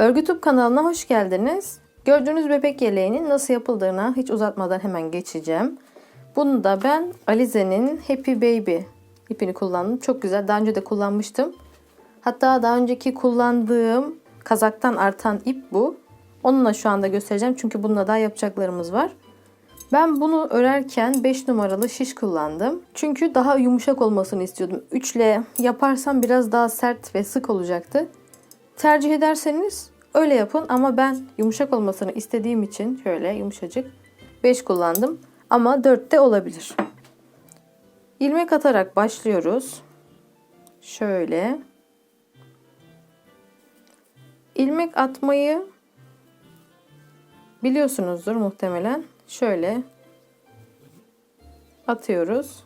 Örgütüp kanalına hoş geldiniz. Gördüğünüz bebek yeleğinin nasıl yapıldığına hiç uzatmadan hemen geçeceğim. Bunu da ben Alize'nin Happy Baby ipini kullandım. Çok güzel. Daha önce de kullanmıştım. Hatta daha önceki kullandığım kazaktan artan ip bu. Onunla şu anda göstereceğim. Çünkü bununla daha yapacaklarımız var. Ben bunu örerken 5 numaralı şiş kullandım. Çünkü daha yumuşak olmasını istiyordum. 3 ile yaparsam biraz daha sert ve sık olacaktı. Tercih ederseniz öyle yapın ama ben yumuşak olmasını istediğim için şöyle yumuşacık 5 kullandım. Ama 4 de olabilir. İlmek atarak başlıyoruz. Şöyle. İlmek atmayı biliyorsunuzdur muhtemelen. Şöyle atıyoruz.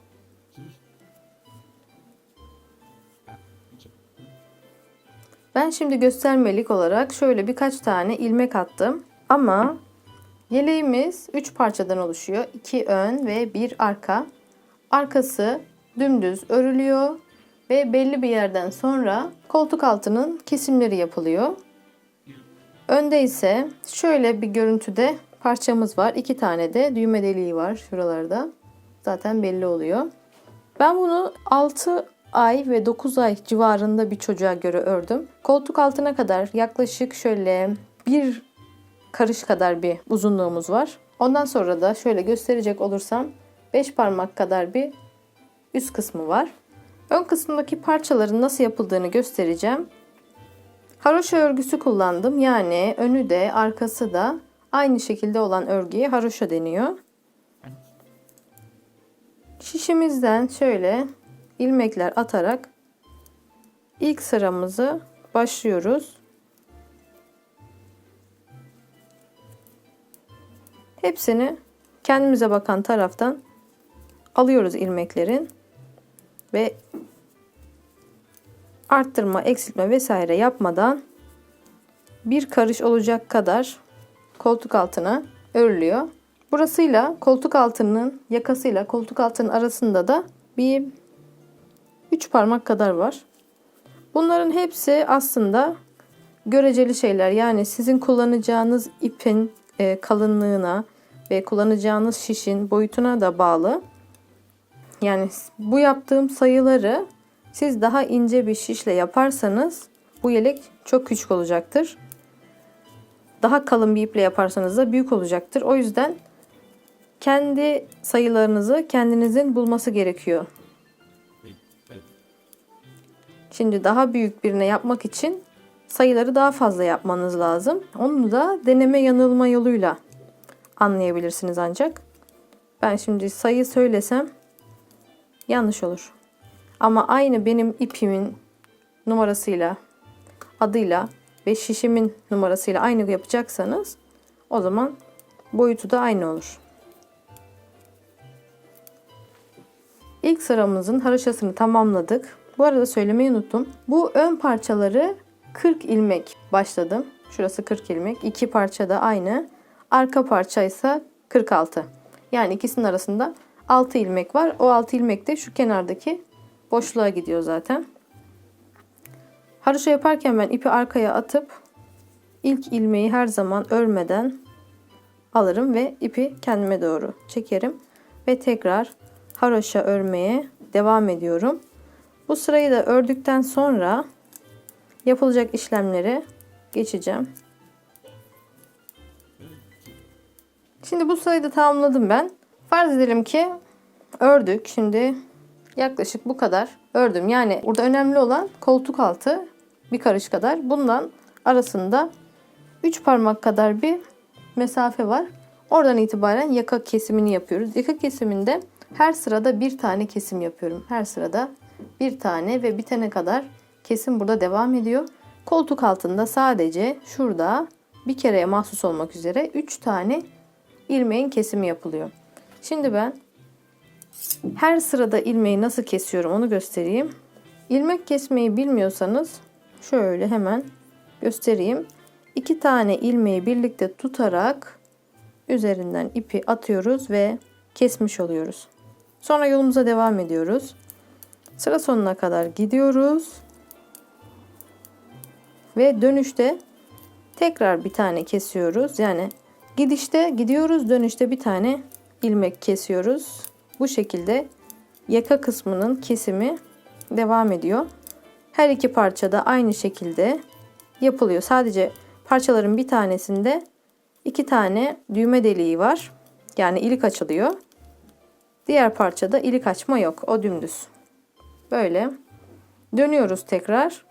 Ben şimdi göstermelik olarak şöyle birkaç tane ilmek attım. Ama yeleğimiz 3 parçadan oluşuyor. 2 ön ve 1 arka. Arkası dümdüz örülüyor ve belli bir yerden sonra koltuk altının kesimleri yapılıyor. Önde ise şöyle bir görüntüde parçamız var. İki tane de düğme deliği var şuralarda. Zaten belli oluyor. Ben bunu 6 ay ve 9 ay civarında bir çocuğa göre ördüm. Koltuk altına kadar yaklaşık şöyle bir karış kadar bir uzunluğumuz var. Ondan sonra da şöyle gösterecek olursam 5 parmak kadar bir üst kısmı var. Ön kısmındaki parçaların nasıl yapıldığını göstereceğim. Haroşa örgüsü kullandım. Yani önü de arkası da aynı şekilde olan örgüye haroşa deniyor. Şişimizden şöyle ilmekler atarak ilk sıramızı başlıyoruz. Hepsini kendimize bakan taraftan alıyoruz ilmeklerin ve arttırma, eksiltme vesaire yapmadan bir karış olacak kadar koltuk altına örülüyor. Burasıyla koltuk altının yakasıyla koltuk altının arasında da bir 3 parmak kadar var. Bunların hepsi aslında göreceli şeyler. Yani sizin kullanacağınız ipin e, kalınlığına ve kullanacağınız şişin boyutuna da bağlı. Yani bu yaptığım sayıları siz daha ince bir şişle yaparsanız bu yelek çok küçük olacaktır. Daha kalın bir iple yaparsanız da büyük olacaktır. O yüzden kendi sayılarınızı kendinizin bulması gerekiyor. Şimdi daha büyük birine yapmak için sayıları daha fazla yapmanız lazım. Onu da deneme yanılma yoluyla anlayabilirsiniz ancak. Ben şimdi sayı söylesem yanlış olur. Ama aynı benim ipimin numarasıyla, adıyla ve şişimin numarasıyla aynı yapacaksanız o zaman boyutu da aynı olur. İlk sıramızın haroşasını tamamladık. Bu arada söylemeyi unuttum. Bu ön parçaları 40 ilmek başladım. Şurası 40 ilmek. İki parça da aynı. Arka parça ise 46. Yani ikisinin arasında 6 ilmek var. O 6 ilmek de şu kenardaki boşluğa gidiyor zaten. Haroşa yaparken ben ipi arkaya atıp ilk ilmeği her zaman örmeden alırım ve ipi kendime doğru çekerim ve tekrar haroşa örmeye devam ediyorum. Bu sırayı da ördükten sonra yapılacak işlemleri geçeceğim. Şimdi bu sırayı da tamamladım ben. Farz edelim ki ördük. Şimdi yaklaşık bu kadar ördüm. Yani burada önemli olan koltuk altı bir karış kadar. Bundan arasında 3 parmak kadar bir mesafe var. Oradan itibaren yaka kesimini yapıyoruz. Yaka kesiminde her sırada bir tane kesim yapıyorum. Her sırada bir tane ve bitene kadar kesim burada devam ediyor. Koltuk altında sadece şurada bir kereye mahsus olmak üzere 3 tane ilmeğin kesimi yapılıyor. Şimdi ben her sırada ilmeği nasıl kesiyorum onu göstereyim. İlmek kesmeyi bilmiyorsanız şöyle hemen göstereyim. İki tane ilmeği birlikte tutarak üzerinden ipi atıyoruz ve kesmiş oluyoruz. Sonra yolumuza devam ediyoruz. Sıra sonuna kadar gidiyoruz. Ve dönüşte Tekrar bir tane kesiyoruz. Yani gidişte gidiyoruz, dönüşte bir tane ilmek kesiyoruz. Bu şekilde yaka kısmının kesimi devam ediyor. Her iki parçada aynı şekilde yapılıyor. Sadece parçaların bir tanesinde iki tane düğme deliği var. Yani ilik açılıyor. Diğer parçada ilik açma yok. O dümdüz. Böyle. Dönüyoruz tekrar.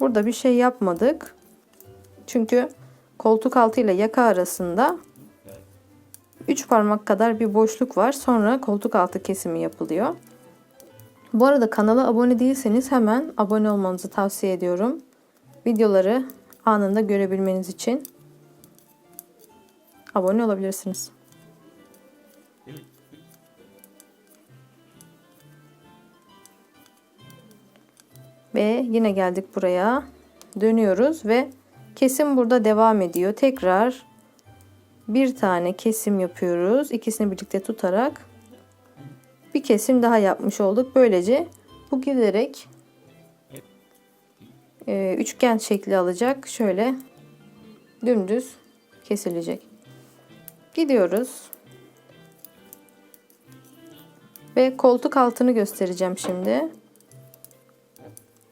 Burada bir şey yapmadık. Çünkü koltuk altı ile yaka arasında 3 parmak kadar bir boşluk var. Sonra koltuk altı kesimi yapılıyor. Bu arada kanala abone değilseniz hemen abone olmanızı tavsiye ediyorum. Videoları anında görebilmeniz için abone olabilirsiniz. Ve yine geldik buraya. Dönüyoruz ve kesim burada devam ediyor. Tekrar bir tane kesim yapıyoruz. İkisini birlikte tutarak bir kesim daha yapmış olduk. Böylece bu giderek e, üçgen şekli alacak. Şöyle dümdüz kesilecek. Gidiyoruz. Ve koltuk altını göstereceğim şimdi.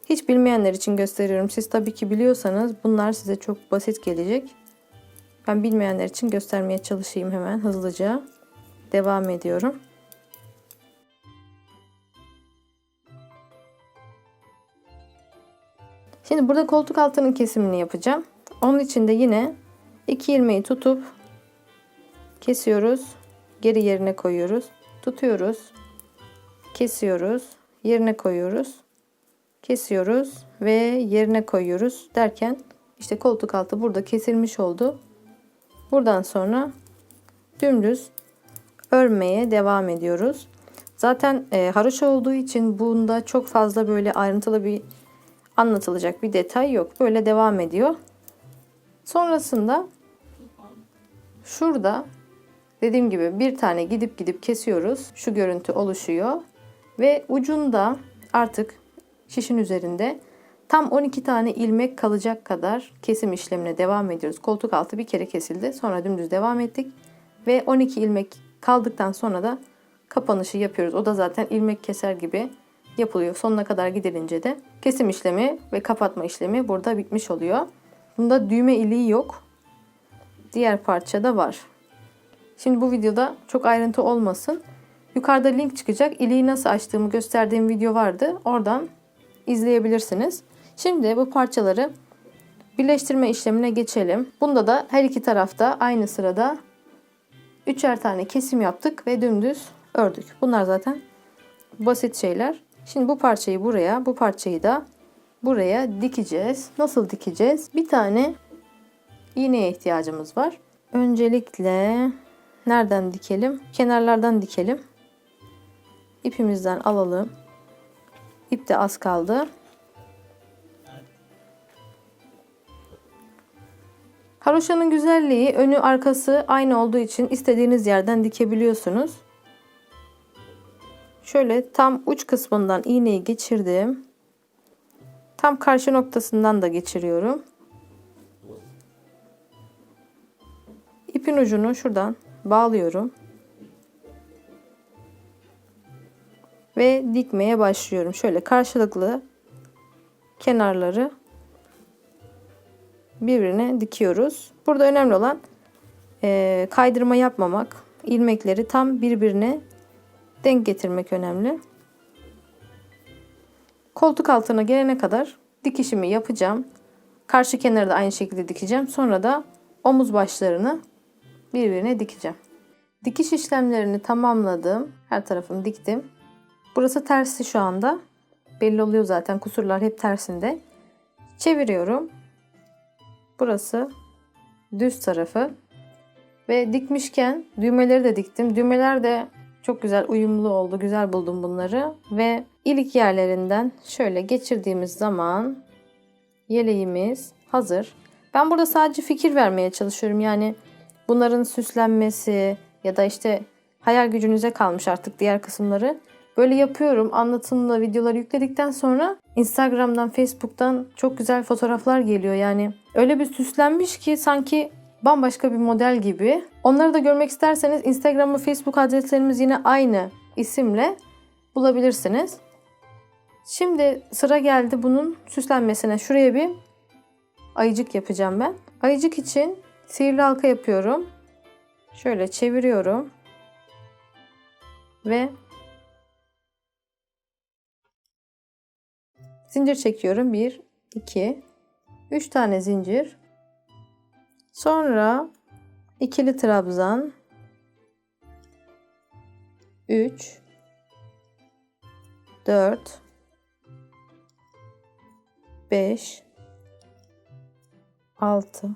Hiç bilmeyenler için gösteriyorum. Siz tabii ki biliyorsanız bunlar size çok basit gelecek. Ben bilmeyenler için göstermeye çalışayım hemen hızlıca. Devam ediyorum. Şimdi burada koltuk altının kesimini yapacağım. Onun için de yine iki ilmeği tutup kesiyoruz. Geri yerine koyuyoruz. Tutuyoruz. Kesiyoruz. Yerine koyuyoruz. Kesiyoruz ve yerine koyuyoruz derken işte koltuk altı burada kesilmiş oldu. Buradan sonra dümdüz örmeye devam ediyoruz. Zaten e, haroşa olduğu için bunda çok fazla böyle ayrıntılı bir anlatılacak bir detay yok. Böyle devam ediyor. Sonrasında şurada dediğim gibi bir tane gidip gidip kesiyoruz. Şu görüntü oluşuyor. Ve ucunda artık şişin üzerinde tam 12 tane ilmek kalacak kadar kesim işlemine devam ediyoruz. Koltuk altı bir kere kesildi. Sonra dümdüz devam ettik. Ve 12 ilmek kaldıktan sonra da kapanışı yapıyoruz. O da zaten ilmek keser gibi yapılıyor. Sonuna kadar gidilince de kesim işlemi ve kapatma işlemi burada bitmiş oluyor. Bunda düğme iliği yok. Diğer parçada var. Şimdi bu videoda çok ayrıntı olmasın. Yukarıda link çıkacak. İliği nasıl açtığımı gösterdiğim video vardı. Oradan izleyebilirsiniz. Şimdi bu parçaları birleştirme işlemine geçelim. Bunda da her iki tarafta aynı sırada üçer tane kesim yaptık ve dümdüz ördük. Bunlar zaten basit şeyler. Şimdi bu parçayı buraya, bu parçayı da buraya dikeceğiz. Nasıl dikeceğiz? Bir tane iğneye ihtiyacımız var. Öncelikle nereden dikelim? Kenarlardan dikelim. İpimizden alalım. İp de az kaldı. Haroşanın güzelliği önü arkası aynı olduğu için istediğiniz yerden dikebiliyorsunuz. Şöyle tam uç kısmından iğneyi geçirdim. Tam karşı noktasından da geçiriyorum. İpin ucunu şuradan bağlıyorum. Ve dikmeye başlıyorum. Şöyle karşılıklı kenarları birbirine dikiyoruz. Burada önemli olan e, kaydırma yapmamak. ilmekleri tam birbirine denk getirmek önemli. Koltuk altına gelene kadar dikişimi yapacağım. Karşı kenarı da aynı şekilde dikeceğim. Sonra da omuz başlarını birbirine dikeceğim. Dikiş işlemlerini tamamladım. Her tarafını diktim. Burası tersi şu anda. Belli oluyor zaten kusurlar hep tersinde. Çeviriyorum. Burası düz tarafı. Ve dikmişken düğmeleri de diktim. Düğmeler de çok güzel uyumlu oldu. Güzel buldum bunları. Ve ilik yerlerinden şöyle geçirdiğimiz zaman yeleğimiz hazır. Ben burada sadece fikir vermeye çalışıyorum. Yani bunların süslenmesi ya da işte hayal gücünüze kalmış artık diğer kısımları. Böyle yapıyorum. Anlatımlı videoları yükledikten sonra Instagram'dan, Facebook'tan çok güzel fotoğraflar geliyor. Yani öyle bir süslenmiş ki sanki bambaşka bir model gibi. Onları da görmek isterseniz Instagram ve Facebook adreslerimiz yine aynı isimle bulabilirsiniz. Şimdi sıra geldi bunun süslenmesine. Şuraya bir ayıcık yapacağım ben. Ayıcık için sihirli halka yapıyorum. Şöyle çeviriyorum. Ve zincir çekiyorum. 1 2 3 tane zincir. Sonra ikili trabzan 3 4 5 6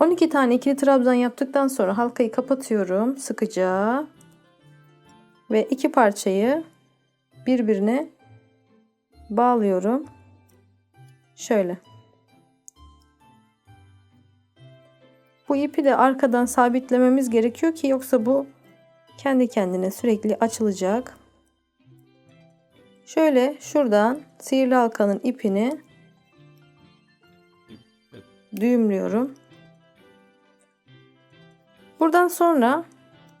12 tane ikili trabzan yaptıktan sonra halkayı kapatıyorum sıkıca ve iki parçayı birbirine bağlıyorum. Şöyle. Bu ipi de arkadan sabitlememiz gerekiyor ki yoksa bu kendi kendine sürekli açılacak. Şöyle şuradan sihirli halkanın ipini düğümlüyorum. Buradan sonra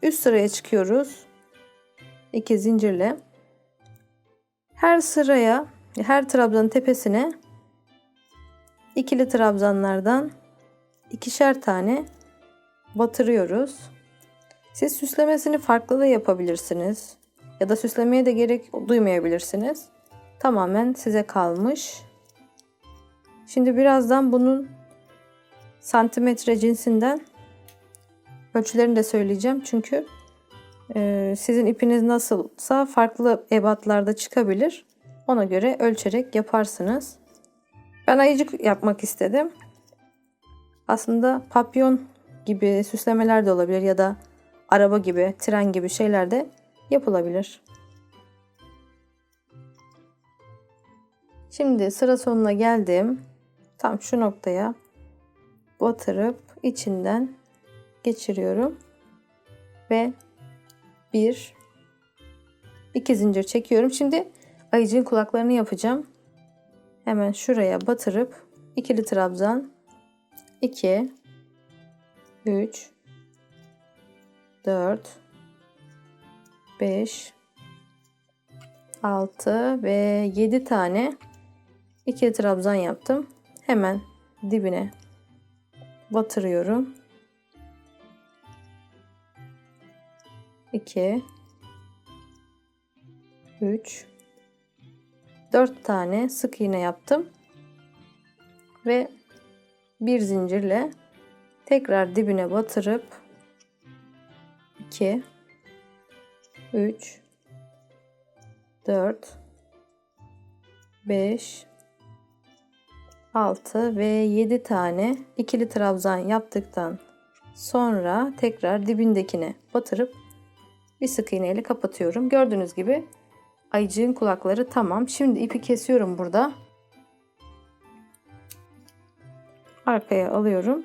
üst sıraya çıkıyoruz. İki zincirle. Her sıraya, her trabzanın tepesine ikili trabzanlardan ikişer tane batırıyoruz. Siz süslemesini farklı da yapabilirsiniz. Ya da süslemeye de gerek duymayabilirsiniz. Tamamen size kalmış. Şimdi birazdan bunun santimetre cinsinden ölçülerini de söyleyeceğim. Çünkü e, sizin ipiniz nasılsa farklı ebatlarda çıkabilir. Ona göre ölçerek yaparsınız. Ben ayıcık yapmak istedim. Aslında papyon gibi süslemeler de olabilir ya da araba gibi, tren gibi şeyler de yapılabilir. Şimdi sıra sonuna geldim. Tam şu noktaya batırıp içinden geçiriyorum. Ve bir iki zincir çekiyorum. Şimdi ayıcığın kulaklarını yapacağım. Hemen şuraya batırıp ikili trabzan 2 3 4 5 6 ve 7 tane ikili trabzan yaptım. Hemen dibine batırıyorum. 2 3 4 tane sık iğne yaptım. Ve bir zincirle tekrar dibine batırıp 2 3 4 5 6 ve 7 tane ikili trabzan yaptıktan sonra tekrar dibindekine batırıp bir sık iğne ile kapatıyorum. Gördüğünüz gibi ayıcığın kulakları tamam. Şimdi ipi kesiyorum burada. Arkaya alıyorum.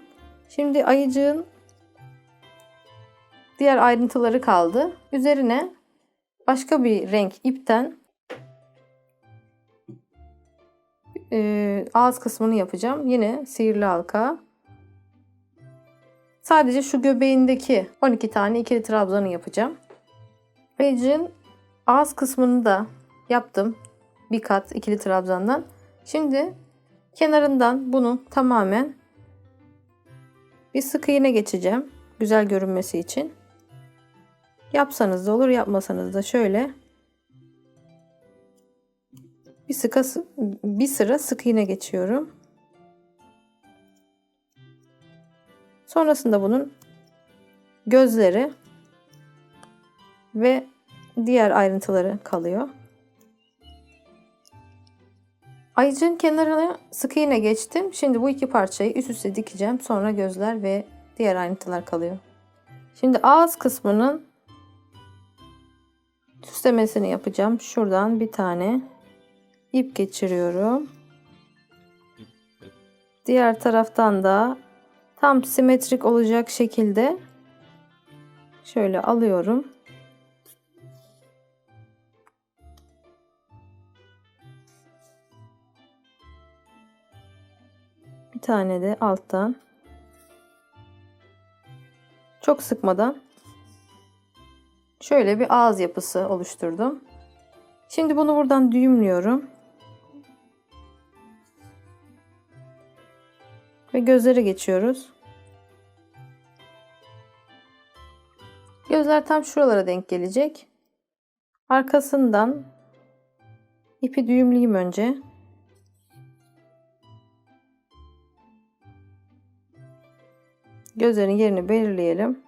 Şimdi ayıcığın diğer ayrıntıları kaldı. Üzerine başka bir renk ipten e, ağız kısmını yapacağım. Yine sihirli halka. Sadece şu göbeğindeki 12 tane ikili trabzanı yapacağım. Ayıcığın ağız kısmını da yaptım. Bir kat ikili trabzandan. Şimdi kenarından bunu tamamen bir sık iğne geçeceğim. Güzel görünmesi için. Yapsanız da olur, yapmasanız da şöyle bir sıka bir sıra sık iğne geçiyorum. Sonrasında bunun gözleri ve diğer ayrıntıları kalıyor. Ayıcın kenarına sık iğne geçtim. Şimdi bu iki parçayı üst üste dikeceğim. Sonra gözler ve diğer ayrıntılar kalıyor. Şimdi ağız kısmının süslemesini yapacağım. Şuradan bir tane ip geçiriyorum. Diğer taraftan da tam simetrik olacak şekilde şöyle alıyorum. Tane de alttan çok sıkmadan şöyle bir ağız yapısı oluşturdum. Şimdi bunu buradan düğümlüyorum. Ve gözlere geçiyoruz. Gözler tam şuralara denk gelecek. Arkasından ipi düğümleyeyim önce. Gözlerin yerini belirleyelim.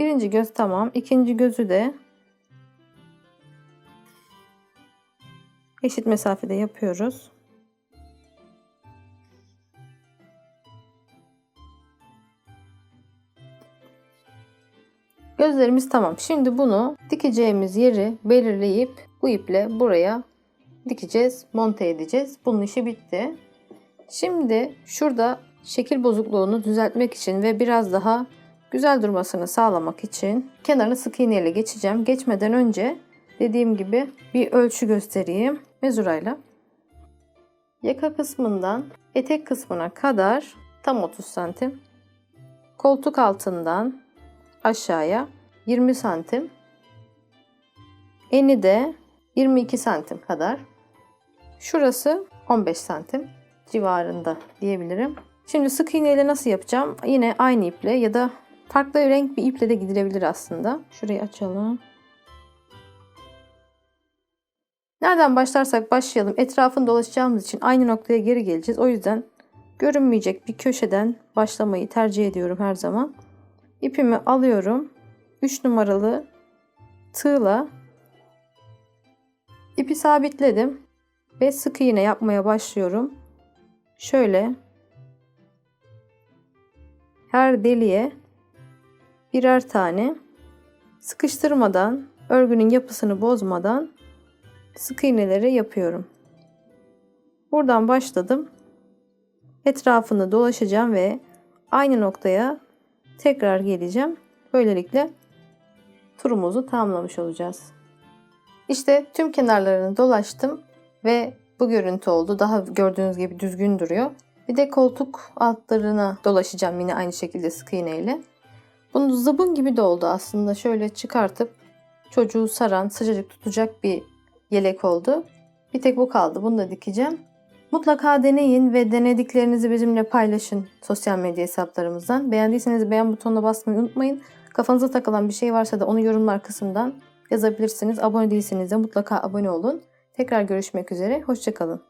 Birinci göz tamam. İkinci gözü de eşit mesafede yapıyoruz. Gözlerimiz tamam. Şimdi bunu dikeceğimiz yeri belirleyip bu iple buraya dikeceğiz, monte edeceğiz. Bunun işi bitti. Şimdi şurada şekil bozukluğunu düzeltmek için ve biraz daha güzel durmasını sağlamak için kenarını sık iğne ile geçeceğim. Geçmeden önce dediğim gibi bir ölçü göstereyim mezurayla. Yaka kısmından etek kısmına kadar tam 30 santim. Koltuk altından aşağıya 20 santim. Eni de 22 santim kadar. Şurası 15 santim civarında diyebilirim. Şimdi sık iğne ile nasıl yapacağım? Yine aynı iple ya da farklı renk bir iple de gidilebilir aslında. Şurayı açalım. Nereden başlarsak başlayalım. Etrafını dolaşacağımız için aynı noktaya geri geleceğiz. O yüzden görünmeyecek bir köşeden başlamayı tercih ediyorum her zaman. İpimi alıyorum. 3 numaralı tığla ipi sabitledim ve sık iğne yapmaya başlıyorum. Şöyle her deliğe birer tane sıkıştırmadan, örgünün yapısını bozmadan sık iğneleri yapıyorum. Buradan başladım. Etrafını dolaşacağım ve aynı noktaya tekrar geleceğim. Böylelikle turumuzu tamamlamış olacağız. İşte tüm kenarlarını dolaştım ve bu görüntü oldu. Daha gördüğünüz gibi düzgün duruyor. Bir de koltuk altlarına dolaşacağım yine aynı şekilde sık iğne ile. Bunu zıbın gibi de oldu aslında. Şöyle çıkartıp çocuğu saran, sıcacık tutacak bir yelek oldu. Bir tek bu kaldı. Bunu da dikeceğim. Mutlaka deneyin ve denediklerinizi bizimle paylaşın sosyal medya hesaplarımızdan. Beğendiyseniz beğen butonuna basmayı unutmayın. Kafanıza takılan bir şey varsa da onu yorumlar kısmından yazabilirsiniz. Abone değilseniz de mutlaka abone olun. Tekrar görüşmek üzere. Hoşçakalın.